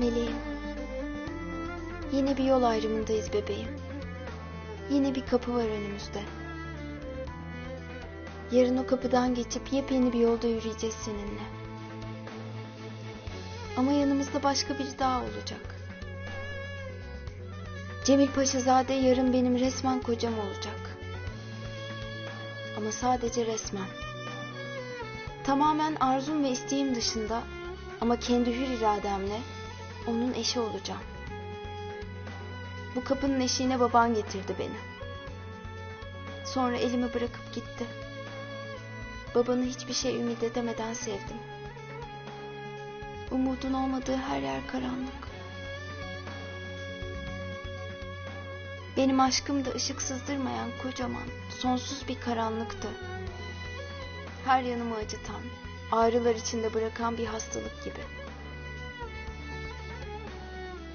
Meleğim. Yine bir yol ayrımındayız bebeğim. Yine bir kapı var önümüzde. Yarın o kapıdan geçip yepyeni bir yolda yürüyeceğiz seninle. Ama yanımızda başka biri daha olacak. Cemil Paşazade yarın benim resmen kocam olacak. Ama sadece resmen. Tamamen arzum ve isteğim dışında ama kendi hür irademle onun eşi olacağım. Bu kapının eşiğine baban getirdi beni. Sonra elimi bırakıp gitti. Babanı hiçbir şey ümit edemeden sevdim. Umudun olmadığı her yer karanlık. Benim aşkım da ışık sızdırmayan kocaman, sonsuz bir karanlıktı. Her yanımı acıtan, ağrılar içinde bırakan bir hastalık gibi.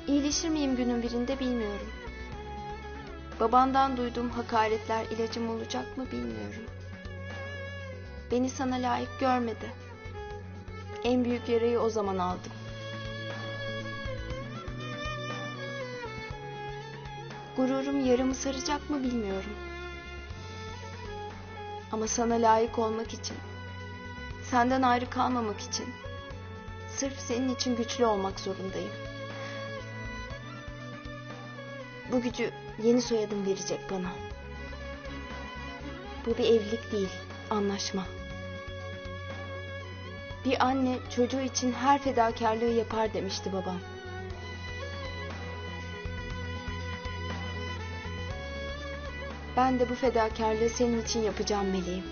İyileşir miyim günün birinde bilmiyorum. Babandan duyduğum hakaretler ilacım olacak mı bilmiyorum. Beni sana layık görmedi. En büyük yarayı o zaman aldım. Gururum yarımı saracak mı bilmiyorum. Ama sana layık olmak için, senden ayrı kalmamak için, sırf senin için güçlü olmak zorundayım. Bu gücü yeni soyadım verecek bana. Bu bir evlilik değil, anlaşma. Bir anne çocuğu için her fedakarlığı yapar demişti babam. Ben de bu fedakarlığı senin için yapacağım meleğim.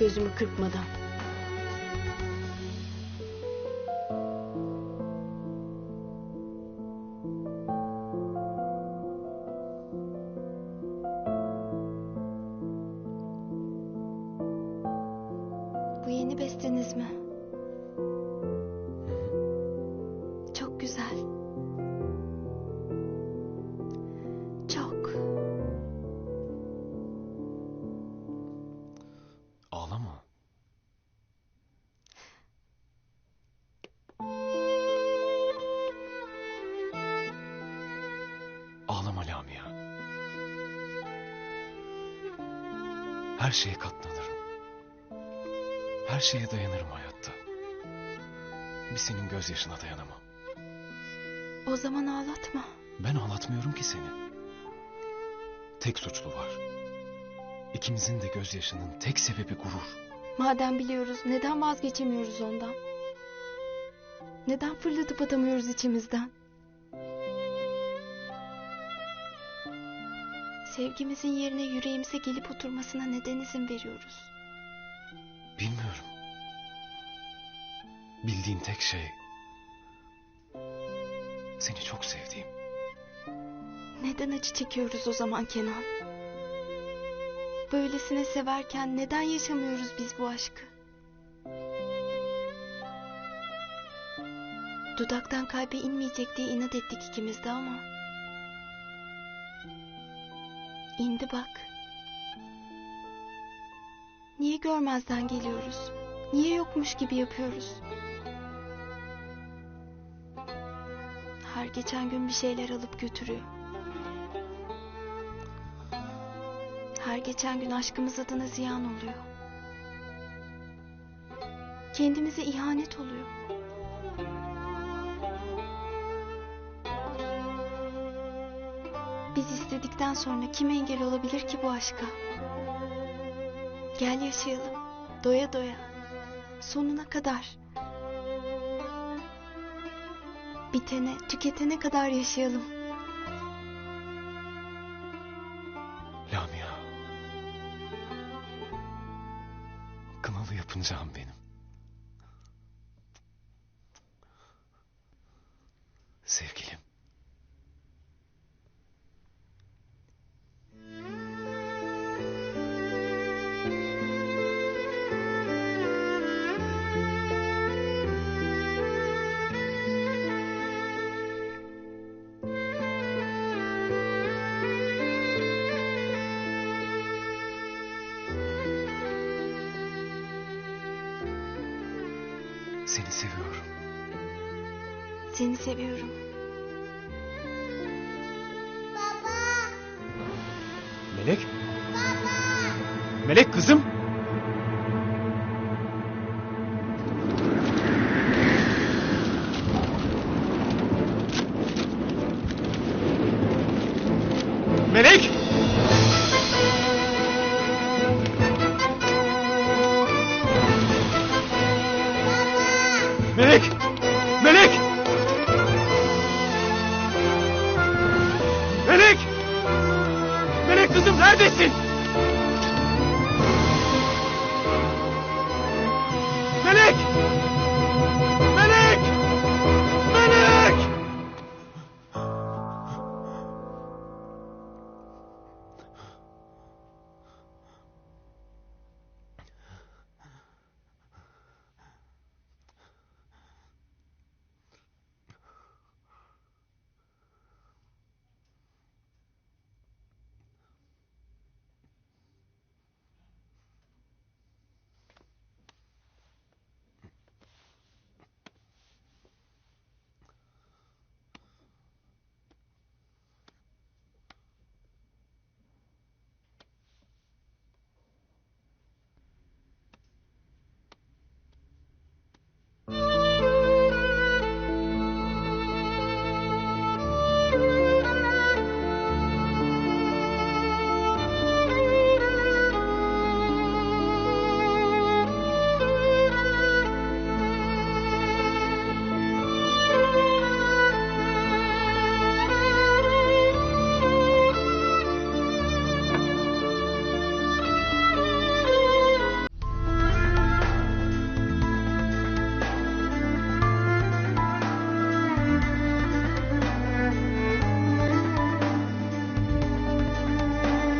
Gözümü kırpmadan. Bu yeni besteniz mi? Çok güzel. Çok. Ağlama. Ağlama Lamia. Her şeye katlanırım. Her şeye dayanırım hayatta. Bir senin gözyaşına dayanamam. O zaman ağlatma. Ben ağlatmıyorum ki seni. Tek suçlu var. İkimizin de gözyaşının tek sebebi gurur. Madem biliyoruz neden vazgeçemiyoruz ondan? Neden fırlatıp atamıyoruz içimizden? Sevgimizin yerine yüreğimize gelip oturmasına neden izin veriyoruz? Bilmiyorum. Bildiğim tek şey... Seni çok sevdiğim. Neden acı çekiyoruz o zaman Kenan? Böylesine severken neden yaşamıyoruz biz bu aşkı? Dudaktan kalbe inmeyecek diye inat ettik ikimiz de ama... İndi bak. Niye görmezden geliyoruz? Niye yokmuş gibi yapıyoruz? Her geçen gün bir şeyler alıp götürüyor. Her geçen gün aşkımız adına ziyan oluyor. Kendimize ihanet oluyor. Biz istedikten sonra kim engel olabilir ki bu aşka? Gel yaşayalım. Doya doya. Sonuna kadar. Bitene, tüketene kadar yaşayalım. Lamia. Kınalı yapıncağım benim. Seni seviyorum. Seni seviyorum. Melek? Melek kızım? Melek! Melek! Kızım neredesin?